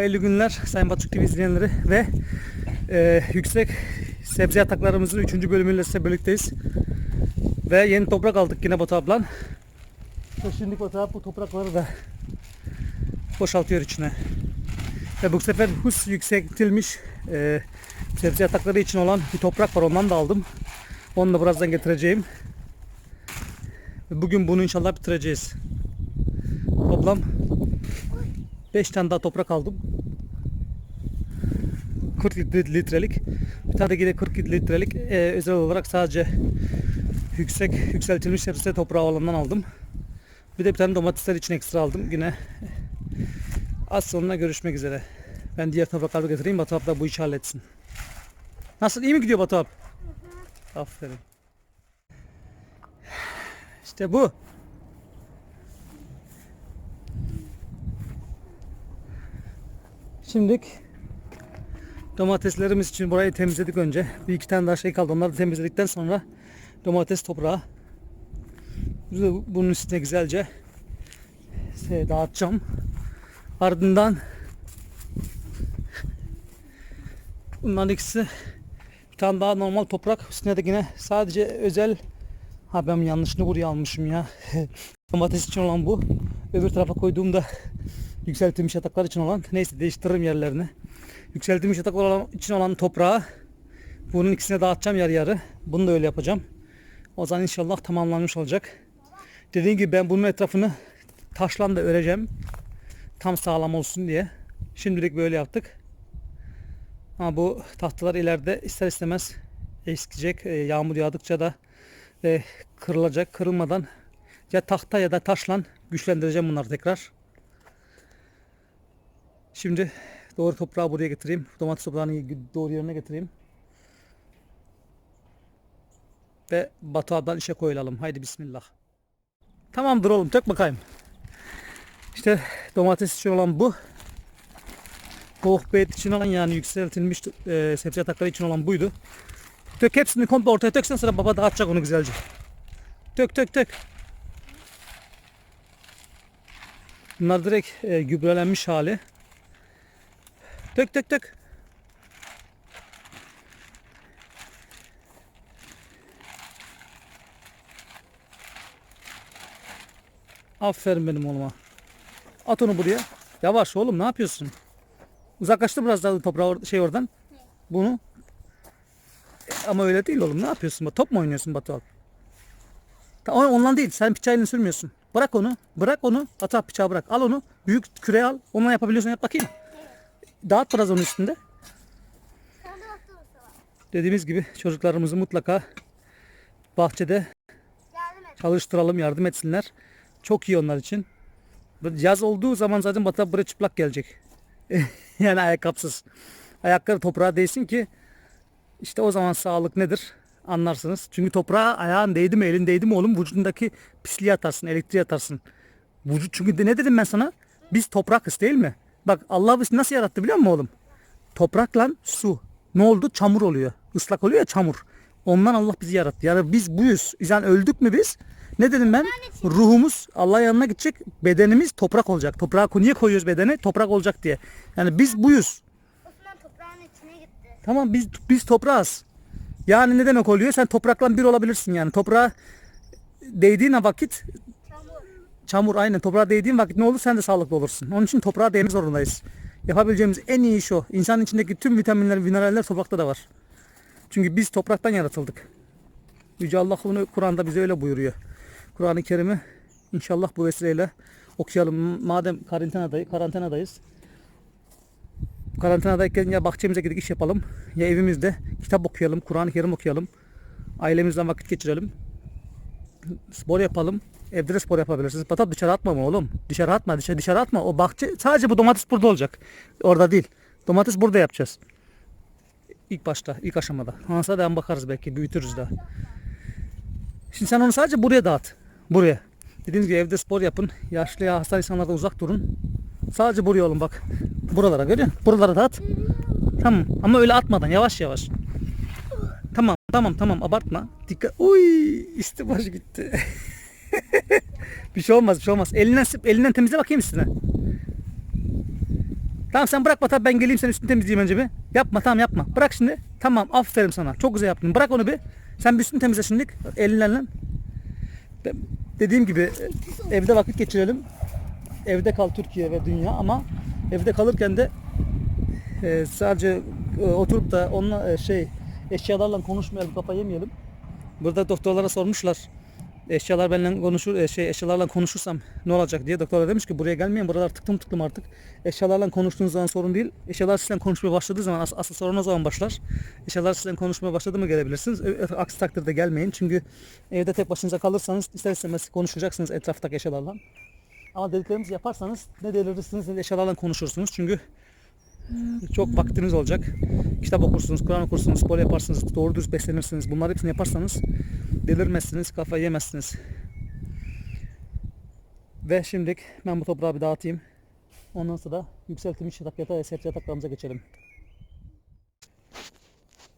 Hayırlı günler Sayın Batuk TV izleyenleri ve e, yüksek sebze yataklarımızın 3. bölümüyle size birlikteyiz. Ve yeni toprak aldık yine Batu ablan. Şimdi Batu bu toprakları da boşaltıyor içine. Ve bu sefer hus yükseltilmiş e, sebze yatakları için olan bir toprak var ondan da aldım. Onu da birazdan getireceğim. Bugün bunu inşallah bitireceğiz. Toplam 5 tane daha toprak aldım. 40 litre- litrelik. Bir tane de yine 40 litrelik e, özel olarak sadece yüksek yükseltilmiş sebze toprağı olandan aldım. Bir de bir tane domatesler için ekstra aldım. Yine az sonra görüşmek üzere. Ben diğer toprakları getireyim. Batu da bu işi halletsin. Nasıl iyi mi gidiyor Batu abi? Aferin. İşte bu. Şimdilik domateslerimiz için burayı temizledik önce. Bir iki tane daha şey kaldı. Onları temizledikten sonra domates toprağı bunun üstüne güzelce şey dağıtacağım. Ardından bunların ikisi bir tane daha normal toprak üstüne de yine sadece özel ha ben yanlışını buraya almışım ya domates için olan bu öbür tarafa koyduğumda yükseltilmiş yataklar için olan neyse değiştiririm yerlerini yükseltilmiş yataklar olan, için olan toprağı bunun ikisine dağıtacağım yarı yarı bunu da öyle yapacağım o zaman inşallah tamamlanmış olacak dediğim gibi ben bunun etrafını taşla da öreceğim tam sağlam olsun diye şimdilik böyle yaptık ama bu tahtalar ileride ister istemez eskiyecek. E, Yağmur yağdıkça da e, kırılacak. Kırılmadan ya tahta ya da taşla güçlendireceğim bunları tekrar. Şimdi doğru toprağı buraya getireyim. Domates toprağını doğru yerine getireyim. Ve Batu abdan işe koyulalım. Haydi bismillah. Tamamdır oğlum. Tök bakayım. İşte domates için olan bu. Kohbet için olan yani yükseltilmiş e, sebze yatakları için olan buydu. Tök hepsini komple ortaya töksen sonra baba dağıtacak onu güzelce. Tök tök tök. Bunlar direkt e, gübrelenmiş hali. Tök tök tök. Aferin benim oğluma. At onu buraya. Yavaş oğlum ne yapıyorsun? Uzaklaştır biraz daha toprağı or- şey oradan. Bunu. Ama öyle değil oğlum. Ne yapıyorsun? Top mu oynuyorsun Batu abi? Ta- o- Ondan değil. Sen bıçağıyla sürmüyorsun. Bırak onu. Bırak onu. At abi bıçağı bırak. Al onu. Büyük küre al. Onunla yapabiliyorsan yap bakayım. Dağıt biraz onun üstünde. Dediğimiz gibi çocuklarımızı mutlaka bahçede çalıştıralım, yardım etsinler. Çok iyi onlar için. Yaz olduğu zaman zaten abi buraya çıplak gelecek. yani ayakkabısız. Ayakları toprağa değsin ki işte o zaman sağlık nedir anlarsınız. Çünkü toprağa ayağın değdi mi elin değdi mi oğlum vücudundaki pisliği atarsın elektriği atarsın. Vücut çünkü de ne dedim ben sana? Biz toprakız değil mi? Bak Allah bizi nasıl yarattı biliyor musun oğlum? Toprakla su. Ne oldu? Çamur oluyor. Islak oluyor ya çamur. Ondan Allah bizi yarattı. Yani biz buyuz. Yani öldük mü biz? Ne dedim ben? Ruhumuz Allah yanına gidecek. Bedenimiz toprak olacak. Toprağa niye koyuyoruz bedeni? Toprak olacak diye. Yani biz buyuz. Osman toprağın içine gitti. Tamam biz biz toprağız. Yani ne demek oluyor? Sen toprakla bir olabilirsin yani. Toprağa değdiğin vakit Çamur. aynen toprağa değdiğin vakit ne olur sen de sağlıklı olursun. Onun için toprağa değmek zorundayız. Yapabileceğimiz en iyi iş o. İnsanın içindeki tüm vitaminler, mineraller toprakta da var. Çünkü biz topraktan yaratıldık. Yüce Allah bunu Kur'an'da bize öyle buyuruyor. Kur'an-ı Kerim'i inşallah bu vesileyle okuyalım. Madem karantinadayız, karantinadayız. Karantinadayken ya bahçemize gidip iş yapalım ya evimizde kitap okuyalım, Kur'an-ı Kerim okuyalım. Ailemizle vakit geçirelim. Spor yapalım. Evde de spor yapabilirsiniz. Patat dışarı atma mı oğlum? Dışarı atma, dışarı, dışarı atma. O bahçe sadece bu domates burada olacak. Orada değil. Domates burada yapacağız. İlk başta, ilk aşamada. Sonra devam bakarız belki büyütürüz daha. Şimdi sen onu sadece buraya dağıt. Buraya. Dediğim gibi evde spor yapın. Yaşlı ya hasta insanlardan uzak durun. Sadece buraya olun bak. Buralara görüyor musun? Buralara dağıt. Tamam ama öyle atmadan yavaş yavaş. Tamam tamam tamam abartma. Dikkat. Uy üstü baş gitti. bir şey olmaz bir şey olmaz. Elinden, elinden temizle bakayım üstüne. Tamam sen bırakma tabii ben geleyim sen üstünü temizleyeyim önce bir. Yapma tamam yapma. Bırak şimdi. Tamam aferin sana. Çok güzel yaptın. Bırak onu bir. Sen bir üstünü temizle şimdi. Elinle. De- Dediğim gibi evde vakit geçirelim. Evde kal Türkiye ve dünya ama evde kalırken de e, sadece e, oturup da onunla e, şey eşyalarla konuşmayalım, kafa yemeyelim. Burada doktorlara sormuşlar. Eşyalar benimle konuşur, e, şey eşyalarla konuşursam ne olacak diye doktorlar demiş ki buraya gelmeyin buralar tıklım tıklım artık. Eşyalarla konuştuğunuz zaman sorun değil. Eşyalar sizden konuşmaya başladığı zaman as- asıl sorun o zaman başlar. Eşyalar sizden konuşmaya başladı mı gelebilirsiniz. Ö- ö- Aksi takdirde gelmeyin. Çünkü evde tek başınıza kalırsanız ister istemez konuşacaksınız etraftaki eşyalarla. Ama dediklerimizi yaparsanız ne delirirsiniz ne de eşyalarla konuşursunuz. Çünkü çok vaktiniz olacak. Kitap okursunuz, Kur'an okursunuz, spor yaparsınız, doğru dürüst beslenirsiniz. Bunları hepsini yaparsanız delirmezsiniz, kafayı yemezsiniz. Ve şimdilik ben bu toprağı bir dağıtayım. Ondan sonra yükseltilmiş yatak yatağı ve set yataklarımıza geçelim.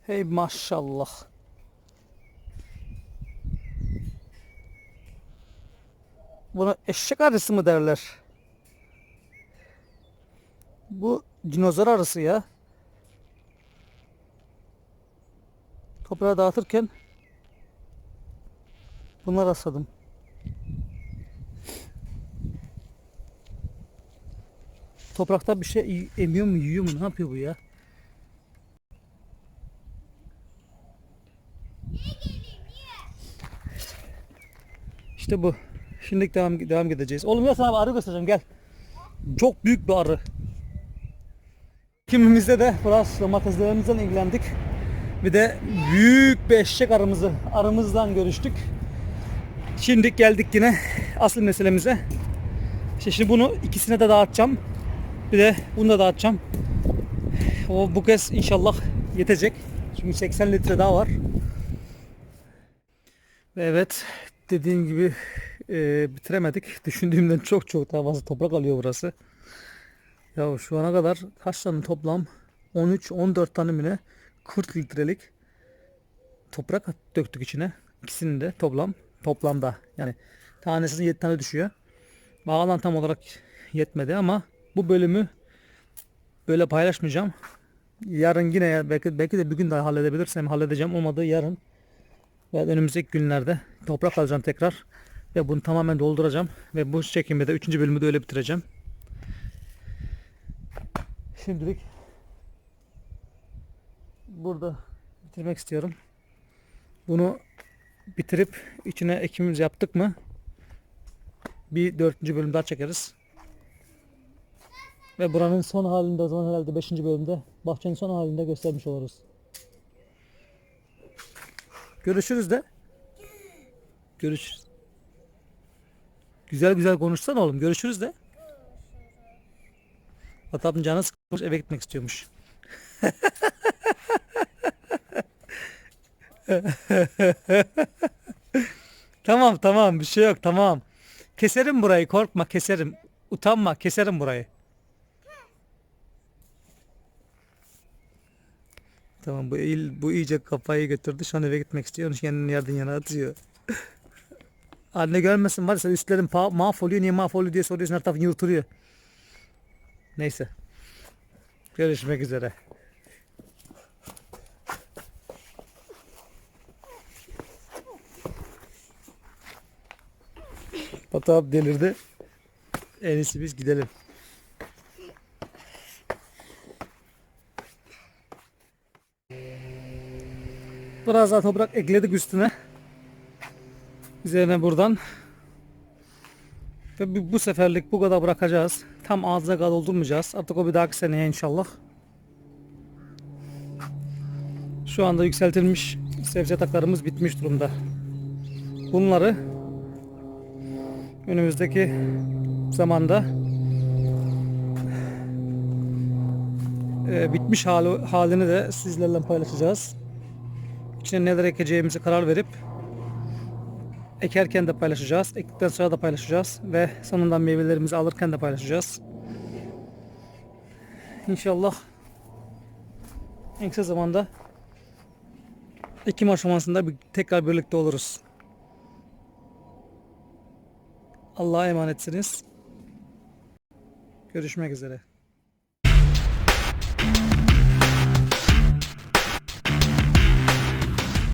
Hey maşallah. Buna eşek arısı mı derler? Bu dinozor arısı ya. Toprağı dağıtırken bunlar rastladım. Toprakta bir şey emiyor mu, yiyor mu, ne yapıyor bu ya? İşte bu. Şimdi devam devam gideceğiz. Oğlum ya sana bir arı göstereceğim gel. Çok büyük bir arı. Kimimizde de biraz domateslerimizden ilgilendik. Bir de büyük bir eşek arımızı, arımızdan görüştük. Şimdi geldik yine asıl meselemize. İşte şimdi bunu ikisine de dağıtacağım. Bir de bunu da dağıtacağım. O bu kez inşallah yetecek. Çünkü 80 litre daha var. Ve evet dediğim gibi e, bitiremedik. Düşündüğümden çok çok daha fazla toprak alıyor burası. Ya şu ana kadar tane toplam 13-14 tane mi ne 40 litrelik toprak döktük içine. İkisinin de toplam toplamda yani tanesinin 7 tane düşüyor. Bağlan tam olarak yetmedi ama bu bölümü böyle paylaşmayacağım. Yarın yine belki belki de bir gün daha halledebilirsem halledeceğim. Olmadı yarın ve önümüzdeki günlerde toprak alacağım tekrar ve bunu tamamen dolduracağım ve bu çekimde de 3. bölümü de öyle bitireceğim. Şimdilik burada bitirmek istiyorum. Bunu bitirip içine ekimimiz yaptık mı bir dördüncü bölüm daha çekeriz. Ve buranın son halinde o zaman herhalde 5. bölümde bahçenin son halinde göstermiş oluruz. Görüşürüz de. Görüşürüz. Güzel güzel konuşsana oğlum. Görüşürüz de. Atabın canı sıkılmış eve gitmek istiyormuş. tamam tamam bir şey yok tamam. Keserim burayı korkma keserim. Utanma keserim burayı. Tamam bu il, bu iyice kafayı götürdü. Şu an eve gitmek istiyor. Kendini yerden yana atıyor. Anne görmesin var ya üstlerin mahvoluyor niye mahvoluyor diye soruyorsun her tarafın yırtılıyor. Neyse. Görüşmek üzere. Batu abi delirdi. En iyisi biz gidelim. Biraz daha toprak ekledik üstüne. Üzerine buradan. Ve bu- seferlik bu kadar bırakacağız. Tam ağzına kadar doldurmayacağız. Artık o bir dahaki seneye inşallah. Şu anda yükseltilmiş sebze yataklarımız bitmiş durumda. Bunları önümüzdeki zamanda e, bitmiş hali, halini de sizlerle paylaşacağız. İçine neler ekeceğimizi karar verip ekerken de paylaşacağız. Ektikten sonra da paylaşacağız. Ve sonunda meyvelerimizi alırken de paylaşacağız. İnşallah en kısa zamanda ekim aşamasında bir, tekrar birlikte oluruz. Allah'a emanetsiniz. Görüşmek üzere.